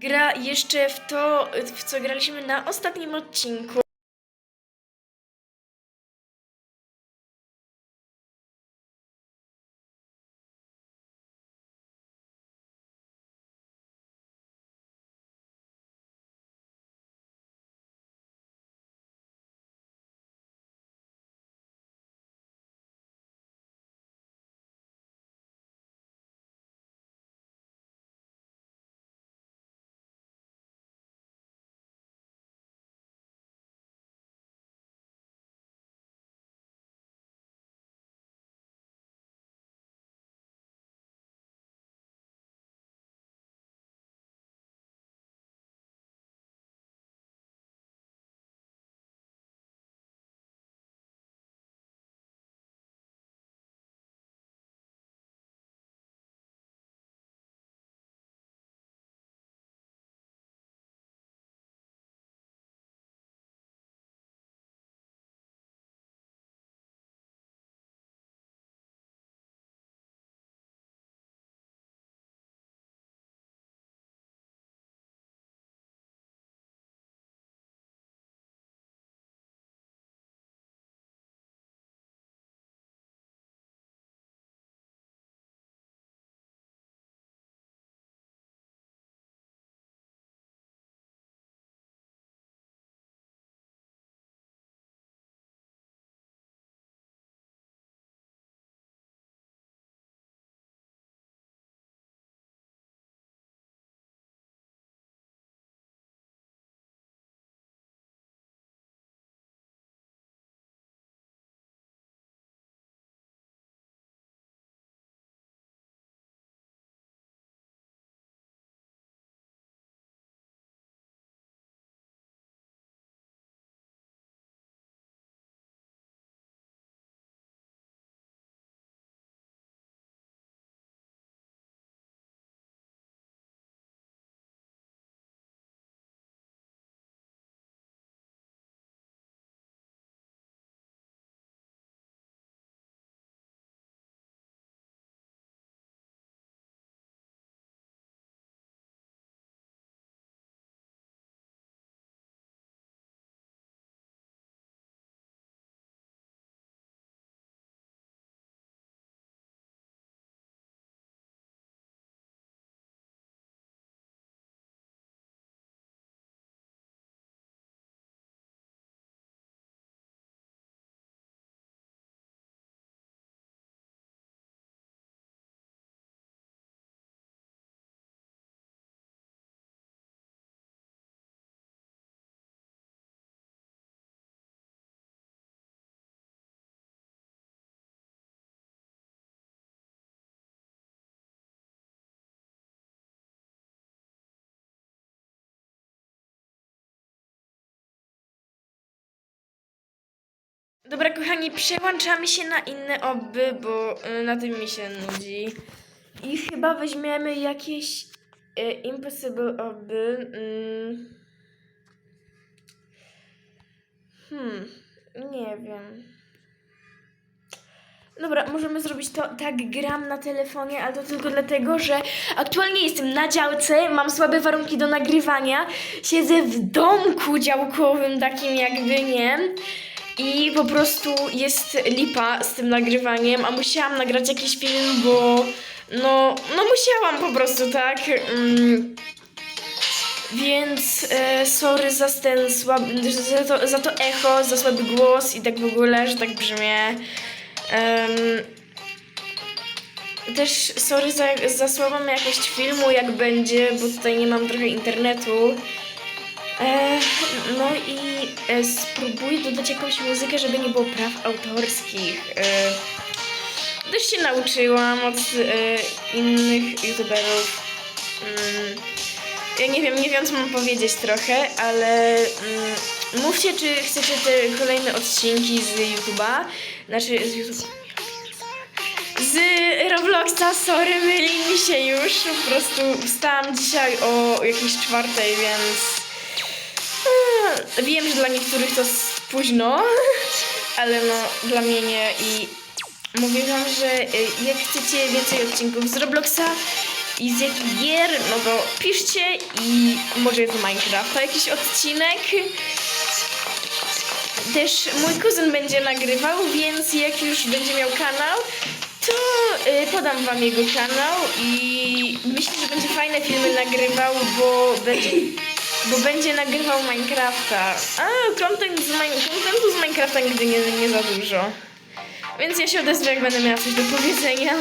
gra jeszcze w to, w co graliśmy na ostatnim odcinku. Dobra, kochani, przełączamy się na inne oby, bo y, na tym mi się nudzi. I chyba weźmiemy jakieś y, impossible oby. Mm. Hmm, nie wiem. Dobra, możemy zrobić to tak, gram na telefonie, ale to tylko dlatego, że aktualnie jestem na działce, mam słabe warunki do nagrywania, siedzę w domku działkowym takim jakby, nie? I po prostu jest lipa z tym nagrywaniem, a musiałam nagrać jakiś film, bo no, no musiałam po prostu, tak? Mm. Więc e, sorry za ten słaby, za to, za to echo, za słaby głos i tak w ogóle, że tak brzmię. Em, też sorry za, za słabą jakość filmu, jak będzie, bo tutaj nie mam trochę internetu. E, no i e, spróbuję dodać jakąś muzykę, żeby nie było praw autorskich. E, też się nauczyłam od e, innych youtuberów. Mm, ja nie wiem, nie wiem co mam powiedzieć trochę, ale mm, mówcie, czy chcecie te kolejne odcinki z YouTube'a. Znaczy z YouTube. Z Robloxa, sorry, myli mi się już. Po prostu wstałam dzisiaj o jakiejś czwartej, więc Wiem, że dla niektórych to s- późno, ale no dla mnie nie i mówię wam, że y, jak chcecie więcej odcinków z Robloxa, i z jakich gier, no to piszcie i może z Minecrafta jakiś odcinek. Też mój kuzyn będzie nagrywał, więc jak już będzie miał kanał, to y, podam wam jego kanał i myślę, że będzie fajne filmy nagrywał, bo będzie, bo będzie nagrywał Minecrafta. A content z, Min- contentu z Minecrafta nigdy nie, nie za dużo. Więc ja się odezwę, jak będę miała coś do powiedzenia.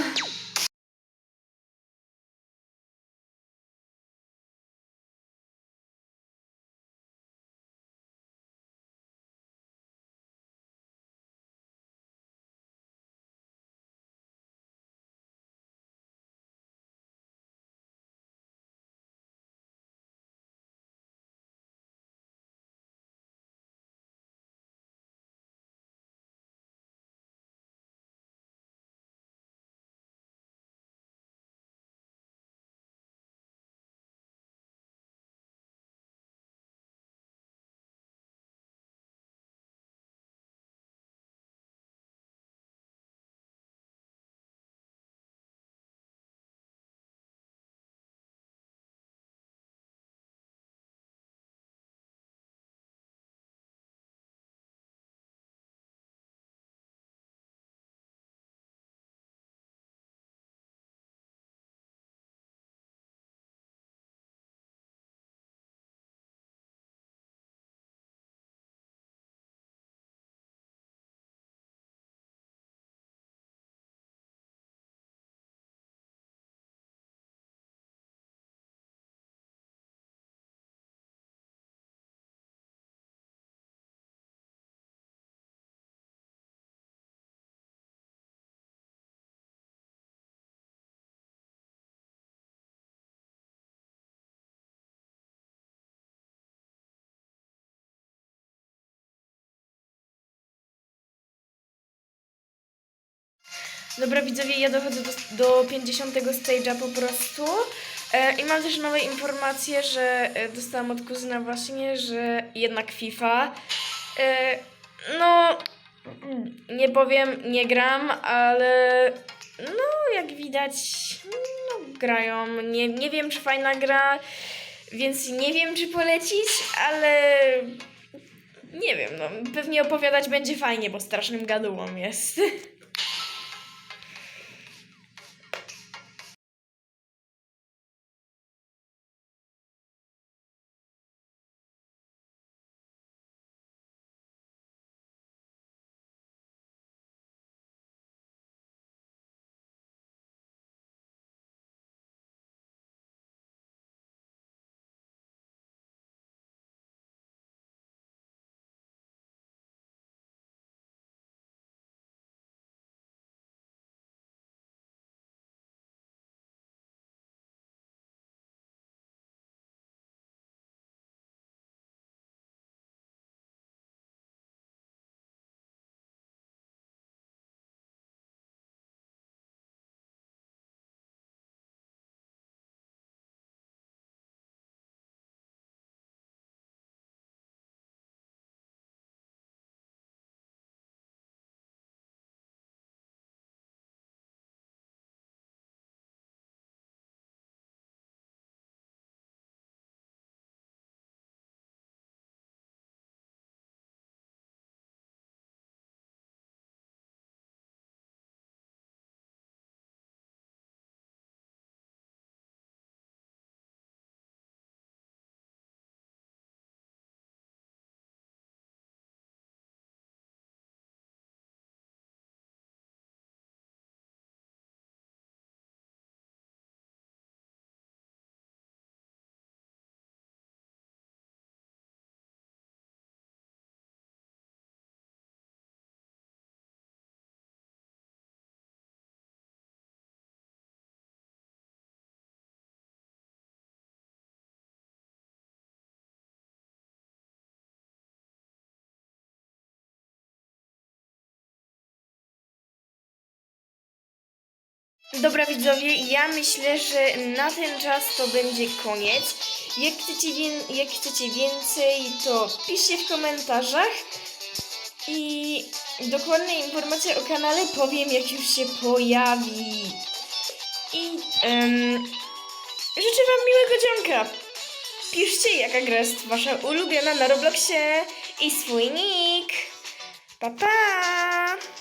Dobra widzowie, ja dochodzę do, do 50 stage'a po prostu. E, I mam też nowe informacje, że e, dostałam od kuzyna właśnie, że jednak FIFA. E, no, nie powiem, nie gram, ale no jak widać, no grają. Nie, nie wiem, czy fajna gra, więc nie wiem, czy polecić, ale nie wiem, no pewnie opowiadać będzie fajnie, bo strasznym gadułą jest. Dobra widzowie, ja myślę, że na ten czas to będzie koniec. Jak chcecie, jak chcecie więcej, to piszcie w komentarzach. I dokładne informacje o kanale powiem, jak już się pojawi. I em, Życzę wam miłego dzionka. Piszcie, jaka gra jest wasza ulubiona na Robloxie i swój nick. Pa, pa!